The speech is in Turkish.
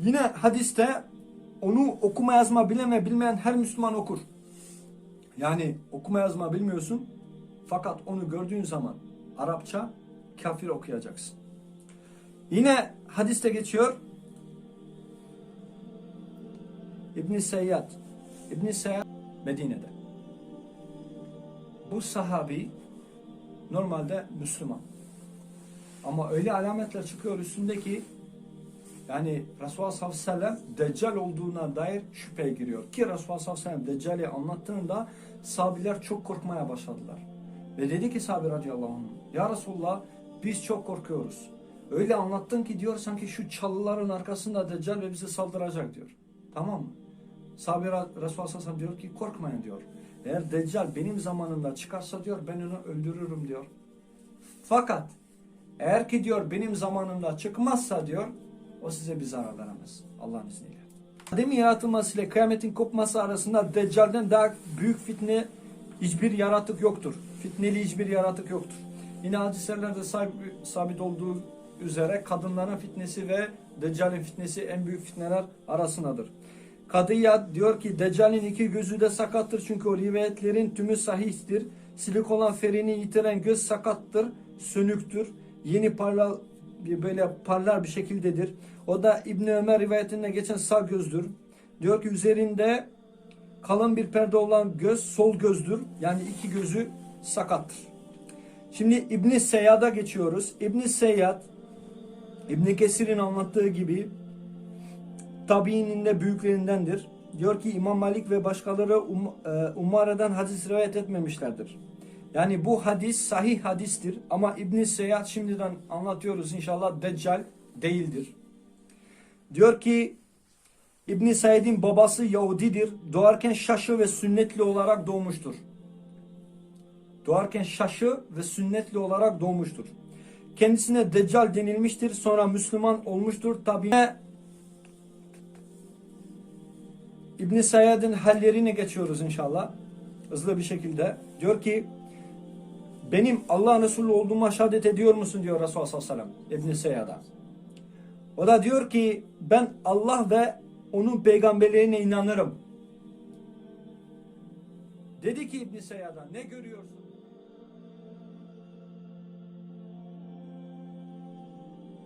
Yine hadiste onu okuma yazma bilen ve bilmeyen her Müslüman okur. Yani okuma yazma bilmiyorsun fakat onu gördüğün zaman Arapça kafir okuyacaksın. Yine hadiste geçiyor İbn Seyyad İbn Seyyad Medine'de. Bu sahabi normalde Müslüman. Ama öyle alametler çıkıyor üstündeki yani Resulullah sallallahu aleyhi ve sellem Deccal olduğuna dair şüpheye giriyor. Ki Resulullah sallallahu aleyhi ve sellem Deccal'i anlattığında sahabiler çok korkmaya başladılar. Ve dedi ki sahabe radıyallahu anh Ya Resulullah biz çok korkuyoruz. Öyle anlattın ki diyor sanki şu çalıların arkasında Deccal ve bize saldıracak diyor. Tamam mı? Sahabe Resulullah sallallahu aleyhi ve sellem diyor ki korkmayın diyor. Eğer Deccal benim zamanımda çıkarsa diyor ben onu öldürürüm diyor. Fakat eğer ki diyor benim zamanımda çıkmazsa diyor o size bir zarar veremez. Allah'ın izniyle. Ademin yaratılması ile kıyametin kopması arasında Deccal'den daha büyük fitne hiçbir yaratık yoktur. Fitneli hiçbir yaratık yoktur. Yine hadiselerde sabit, olduğu üzere kadınların fitnesi ve Deccal'in fitnesi en büyük fitneler arasındadır. Kadıyat diyor ki Deccal'in iki gözü de sakattır çünkü o rivayetlerin tümü sahihtir. Silik olan ferini yitiren göz sakattır, sönüktür. Yeni parlar bir böyle parlar bir şekildedir. O da İbn Ömer rivayetinde geçen sağ gözdür. Diyor ki üzerinde kalın bir perde olan göz sol gözdür. Yani iki gözü sakattır. Şimdi İbn Seyyad'a geçiyoruz. İbn Seyyad İbn Kesir'in anlattığı gibi tabiinin de büyüklerindendir. Diyor ki İmam Malik ve başkaları um, e, Umare'den hadis rivayet etmemişlerdir. Yani bu hadis sahih hadistir ama İbn Seyyad şimdiden anlatıyoruz inşallah Deccal değildir. Diyor ki İbn Said'in babası Yahudidir. Doğarken şaşı ve sünnetli olarak doğmuştur. Doğarken şaşı ve sünnetli olarak doğmuştur. Kendisine Deccal denilmiştir. Sonra Müslüman olmuştur. Tabi İbn Sayyad'ın hallerine geçiyoruz inşallah. Hızlı bir şekilde. Diyor ki benim Allah Resulü olduğuma şehadet ediyor musun diyor Resulullah sallallahu aleyhi ve sellem İbn Seyyad'a. O da diyor ki ben Allah ve onun peygamberlerine inanırım. Dedi ki İbn Seyyad'a ne görüyorsun?